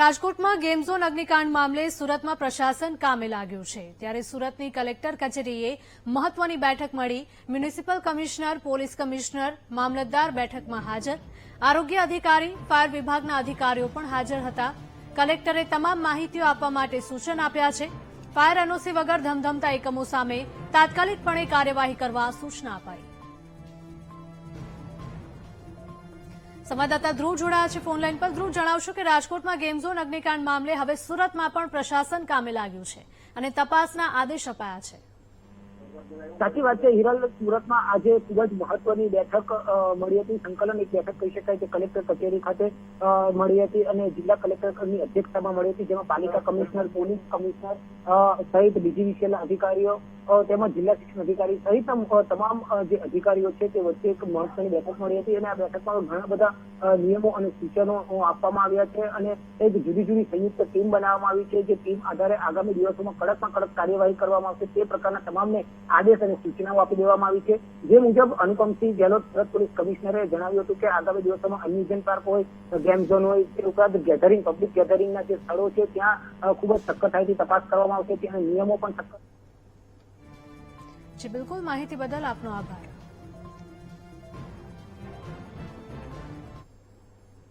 રાજકોટમાં ગેમ અગ્નિકાંડ મામલે સુરતમાં પ્રશાસન કામે લાગ્યું છે. ત્યારે સુરતની કલેક્ટર કચેરીએ મહત્વની બેઠક મળી. મ્યુનિસિપલ કમિશનર, પોલીસ કમિશનર, મામલતદાર બેઠકમાં હાજર. આરોગ્ય અધિકારી, ફાયર વિભાગના અધિકારીઓ પણ હાજર હતા. કલેક્ટરે તમામ માહિતીઓ આપવા માટે સૂચન આપ્યા છે. ફાયર એનઓસી વગર ધમધમતા એકમો સામે તાત્કાલિકપણે કાર્યવાહી કરવા સૂચના અપાઈ. સંવાદદાતા ધ્રુવ જોડાયા છે ફોનલાઈન પર. ધ્રુવ, જણાવશો કે રાજકોટમાં ગેમ અગ્નિકાંડ મામલે હવે સુરતમાં પણ પ્રશાસન કામે લાગ્યું છે અને તપાસના આદેશ અપાયા છે. સાચી વાત છે. હિરલ સુરતમાં આજે ખૂબ જ મહત્વની બેઠક મળી હતી. સંકલન એક બેઠક કહી શકાય કે કલેક્ટર કચેરી ખાતે મળી હતી અને જિલ્લા કલેક્ટરની અધ્યક્ષતામાં મળી હતી, જેમાં પાલિકા કમિશનર, પોલીસ કમિશનર સહિત બીજી વિશેના અધિકારીઓ અ, તેમજ જિલ્લા શિક્ષણ અધિકારી સહિત તમામ જે અધિકારીઓ છે તે વચ્ચે એક મહત્વની બેઠક મળી હતી અને આ બેઠકમાં ઘણા બધા નિયમો અને સૂચનો આપવામાં આવ્યા છે અને એક જુદી જુદી સંયુક્ત ટીમ બનાવવામાં આવી છે. જે ટીમ આધારે આગામી દિવસોમાં કડકમાં કડક કાર્યવાહી કરવામાં આવશે. તે પ્રકારના તમામને આદેશ અને સૂચનાઓ આપી દેવામાં આવી છે. જે મુજબ અનુપમસિંહ ગેહલોત સુરત પોલીસ કમિશનરે જણાવ્યું હતું કે આગામી દિવસોમાં અમ્યુઝમેન્ટ પાર્ક હોય ગેમ ઝોન હોય તે ઉપરાંત ગેધરિંગ પબ્લિક ગેધરિંગના જે સ્થળો છે ત્યાં ખૂબ જ સખતાઈથી તપાસ કરવામાં આવશે. ત્યાં નિયમો પણ સખત જી બિલકુલ. માહિતી બદલ આપનો આભાર.